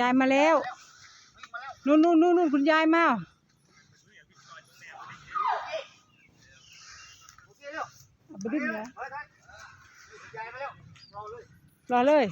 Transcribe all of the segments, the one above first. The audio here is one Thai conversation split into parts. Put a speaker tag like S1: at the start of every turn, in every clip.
S1: ยายมาแล้วนู่นนู่นนู่นนู่นคุณยายมาไปดิ้นเลย
S2: เฮ้ยท่านยรอเลย
S1: รอเลย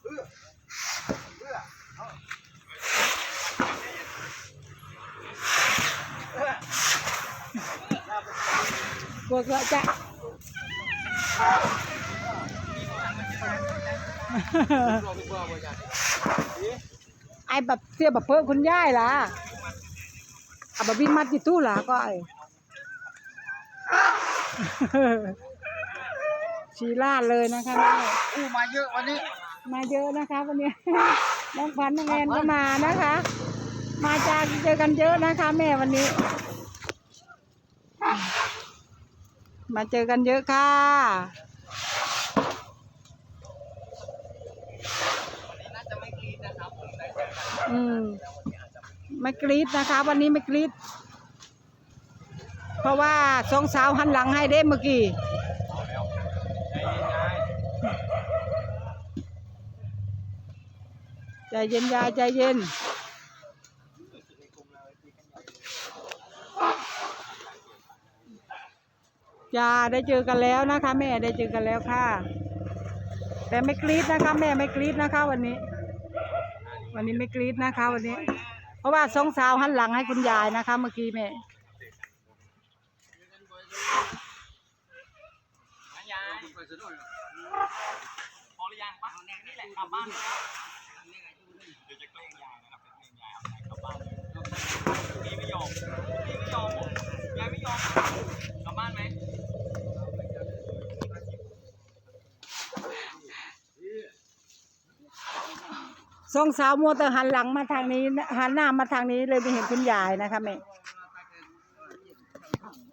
S2: เพื่อเพื่อเอาก
S1: ลัวจะ
S2: รอพี่เพื่อบ่จ้ะ
S1: ไอ้แบบเสียแบบเพิ่มคุณยายล่ะเอาแบบบินมัดที่ตู้ล่ะก็ไอ้ชีลาดเลยนะคะแม่
S2: อู้มาเยอะวันนี้
S1: มาเยอะนะคะวันนี้ น้องขวัญน้องแอนก็มานะคะ มาจากเจอกันเยอะนะคะ แม่วันนี้ มาเจอกันเยอะค่ะ
S2: น่าจะไม่กรีดนะครับผมได้
S1: อืมไม่กรีดนะคะ วันนี้ไม่กรีดเพราะว่าสองสาวหันหลังให้เด้เมื่อกี้ใจเย็นยายใจเย็นจ้าได้เจอกันแล้วนะคะ แม่ได้เจอกันแล้วค่ะ แต่ไม่กรีดนะคะ แม่ไม่กรีดนะคะ วันนี้ วันนี้ไม่กรีดนะคะ วันนี้ เพราะว่าสองสาวหันหลังให้คุณยายนะคะ เมื่อกี้แม่
S2: กพอหรือยังปะนี่แหละกลับบ้านเดี๋ยวจะแกล้งยายนะครับจะแกล้งยายเอายายกลับบ้านเลยพี่ไม่ยอมพี่ไม่ยอมยายไม่ยอมกลับบ้านไหม
S1: สองสาวมัวแต่หันหลังมาทางนี้หันหน้ามาทางนี้เลยไม่เห็นคุณยายนะคะแม่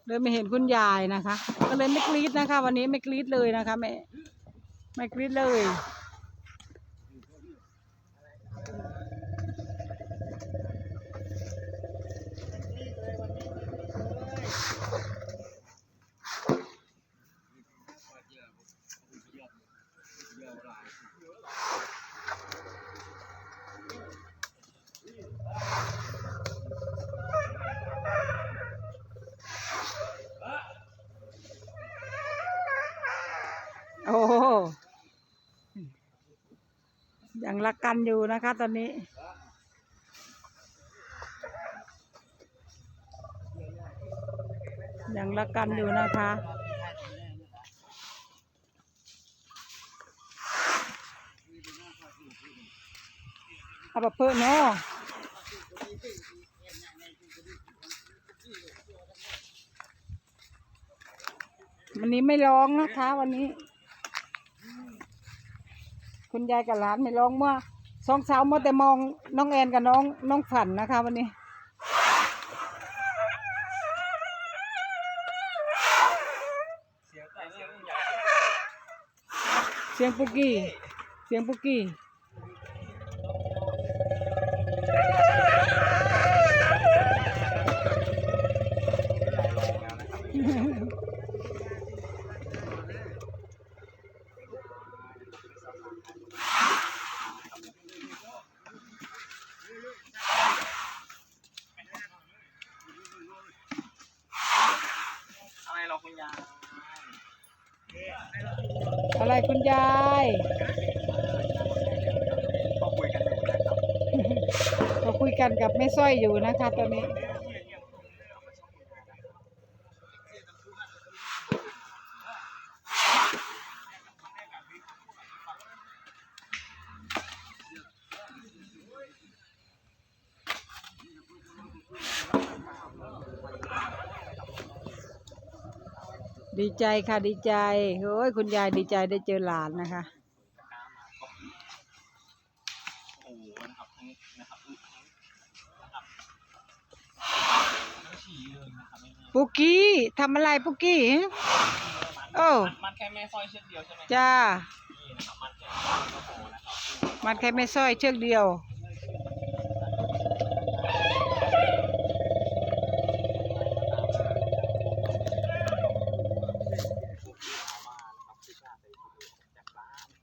S1: เลยไม่เห็นคุณยายนะคะ ก็เลยไม่กรีดนะคะ วันนี้ไม่กรีดเลยนะคะแม่ไม่กรีดเลยโยังรักกันอยู่นะคะ ตอนนี้ ยังรักกันอยู่นะคะเอาแบบเพิ่นเนาะวันนี้ไม่ร้องนะคะ วันนี้ คุณยายกับหลานไม่ร้องเมื่อสองสาวมัวแต่มองน้องแอนกับน้องน้องฝันนะคะ วันนี้
S2: เสียงแต่เสียงใหญ่
S1: เสียงปุกกี้ เสียงปุกกี้
S2: อะไรเราคุณยาย
S1: อะไรคุณยาย
S2: ก็คุยกันอยู่นะครับ
S1: ก็คุยกันกับแม่สร้อยอยู่นะคะตอนนี้ ดีใจค่ะดีใจโอ้ยคุณยายดีใจได้เจอหลานนะคะปุกกี้ทำอะไรปุกกี้โอ้
S2: มันมันแค่แม่สร้อยเชือกเดียวใช่ไหม
S1: จ้า
S2: มันแค่
S1: แค่ไม่สร้อยเชือกเดียว